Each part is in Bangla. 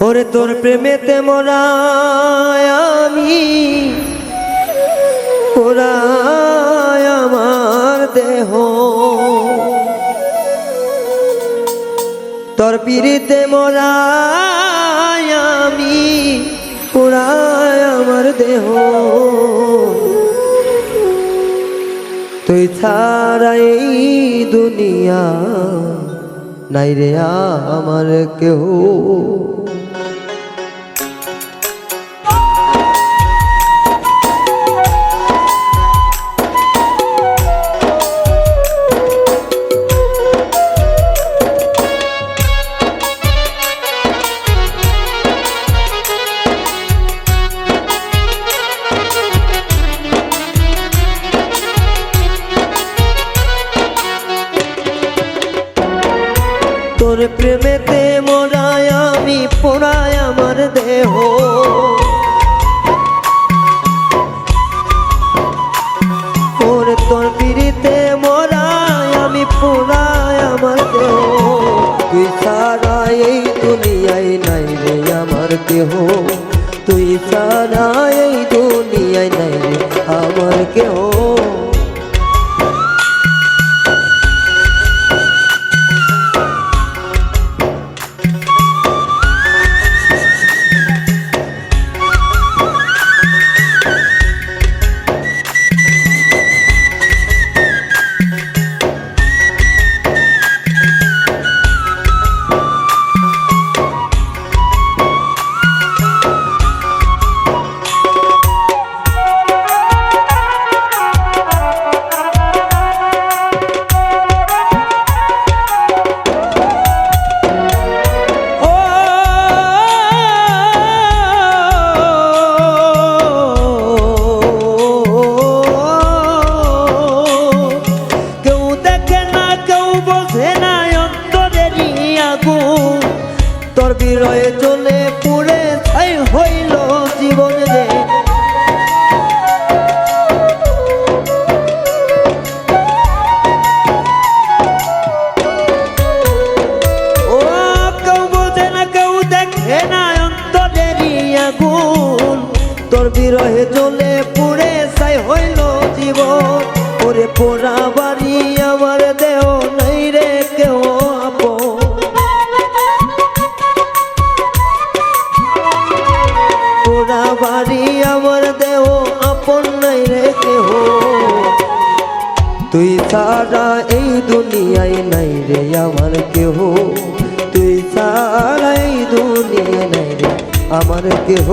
ওরে তোর প্রেমেতে মরা আমি। ওরায় আমার দেহ। তোর পিড়িতে মরা আমি ওরায় আমার দেহ। তুই ছাড়া এই দুনিয়া নাই রে আমার কেউ। তোর প্রেমেতে মরায় আমি, পোড়ায় আমার দেহ। ওর তোর পিড়িতে মরায় আমি, পোড়ায় আমার দেহ। তুই সারা এই দুনিয়ায় নাই রে আমার দেহ তুই সারা এই দুনিয়ায় নাই রে আমার কেহ। পুড়ে ছাই হইল জীবন রে। ও কেউ বোঝে না, কেউ দেখে না অন্তরেরই আগুন। তোর বিরহে চলে পুড়ে ছাই হইল জীবন। ওরে পোড়া বাড়ি আমার পোড়া বাড়ি, আমার দেহ আপন নাই রে কেহ। তুই সারা এই দুনিয়ায় নাই রে আমার কেহ। তুই সারা এই দুনিয়ায় নাই রে আমার কেহ।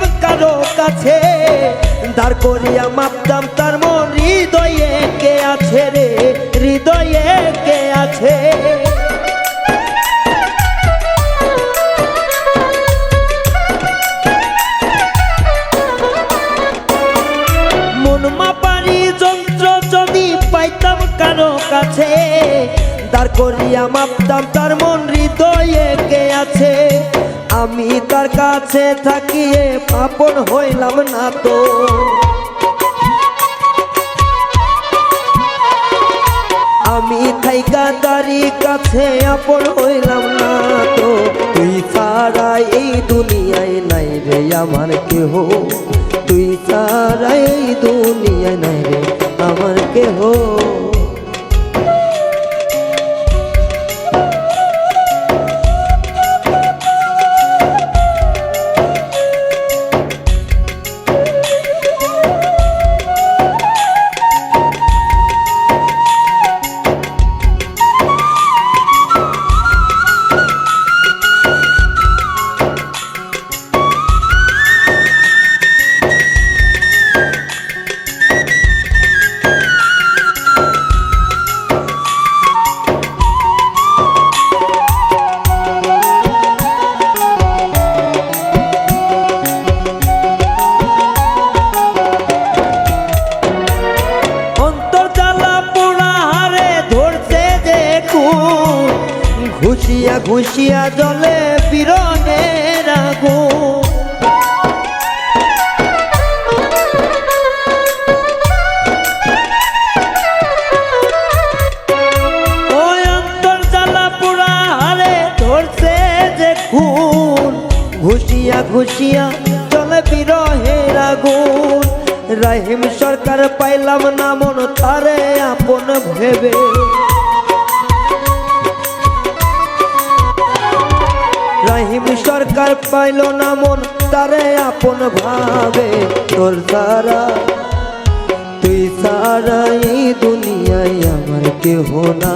পাইতাম কারও কাছে। দাঁড় করিয়া মাপতাম তার মন হৃদয়ে কে আছে রে? হৃদয়ে কে আছে? যন্ত্র যদি পাইতাম কাছে। দাঁড় করিয়া মাপতাম তার মন আমি তার কাছে থাকিয়ে আপন হইলাম না তো। আমি থাইকা তারি কাছে আপন হইলাম না তো। তুই ছাড়া এই দুনিয়ায় নাই রে আমার কেহ। তুই ছাড়া এই দুনিয়ায় নাই রে আমার কেহ। ঘুষিয়া জলে বিরনের আগুন। ওই অন্তর জ্বালা পুরা হারে ধরছে যে ঘুষিয়া ঘুষিয়া চলে বিরহের আগুন। রাহিম সরকার পাইলাম না মন, তারে আপন ভেবে। রাহিম সরকার পাইল না মন, তারে আপন ভাবে। তোর সারা তুই সারা এই দুনিয়ায় আমার কেহ না।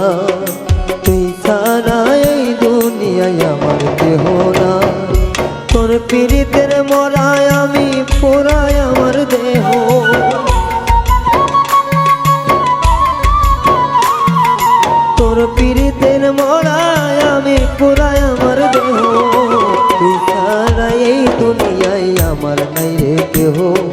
তুই সারা এই দুনিয়ায় আমার কেহ না। তোর পীড়িতের রে